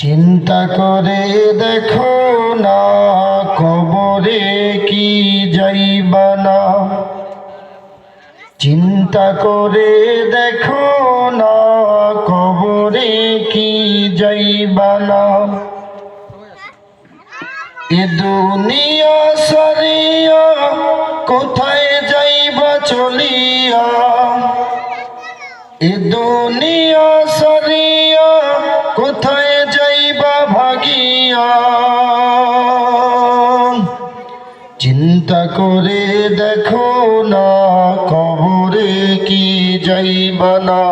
চিন্তা করে দেখো না, কবরে কি যাইবা না। চিন্তা করে দেখো না, কবরে কি যাইবা না। এ দুনিয়া সারিয়া কোথায় যাইবা চলিয়া? এ দুনিয়া চিন্তা করে দেখো না, কবরে কি যাইবা না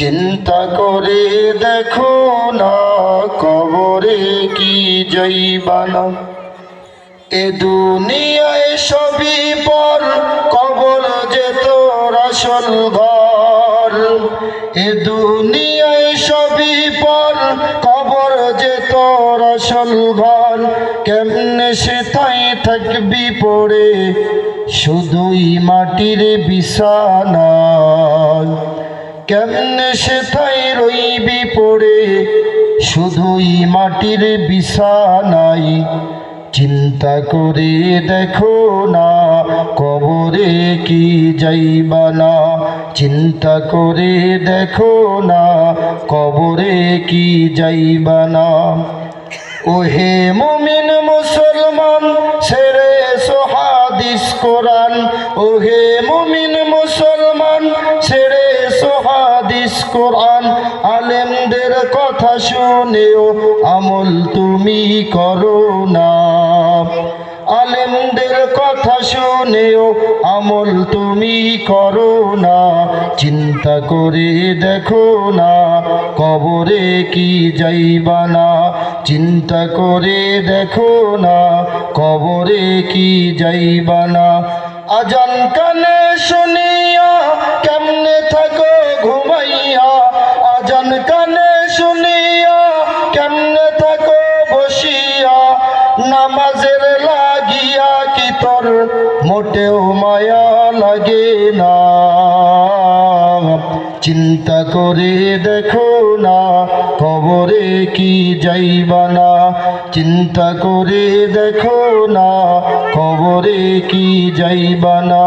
চিন্তা করে দেখো না, কবরে কি যাইবা না এ দুনিয়ায় সবই পর, কবর যে তোর আসল ঘর। এ দুনিয়ায় সবই পর, কবর যে তোর আসল ঘর কেমনে সে তাই থাকবি পড়ে? শুধুই মাটির বিছানা। কেমনে সে তাই রইবি পড়ে? শুধুই মাটির বিছানায়। চিন্তা করে দেখো না, কবরে কি যাইবা না? চিন্তা করে দেখো না, কবরে কি যাইবা না? ওহে মুমিন মুসলমান সেরে সোহাদিস কোরআন। ওহে মুমিন মুসলমান সেরে সোহাদিস কোরআন। আলেমদের কথা শুনেও আমল তুমি করো না। আলেমদের কথা শুনেও আমল তুমি করো না। চিন্তা করে দেখো না, কবরে কি যাইবা না। চিন্তা করে দেখো না, কবরে কি যাইবা না। আজান কানে শুনিয়া কেমনে থাকো ঘুমাইয়া, আজান কানে শুনিয়া কেমনে থাকো বসিয়া। নামাজের লাগিয়া কি তোর মোটেও মায়া লাগে না। চিন্তা করে দেখো না, কবরে কি যাইবা না? চিন্তা করে দেখো না, কবরে কি যাইবা না?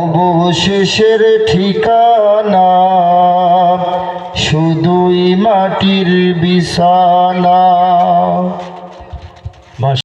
অবশেষের ঠিকানা শুধুই মাটির বিছানা।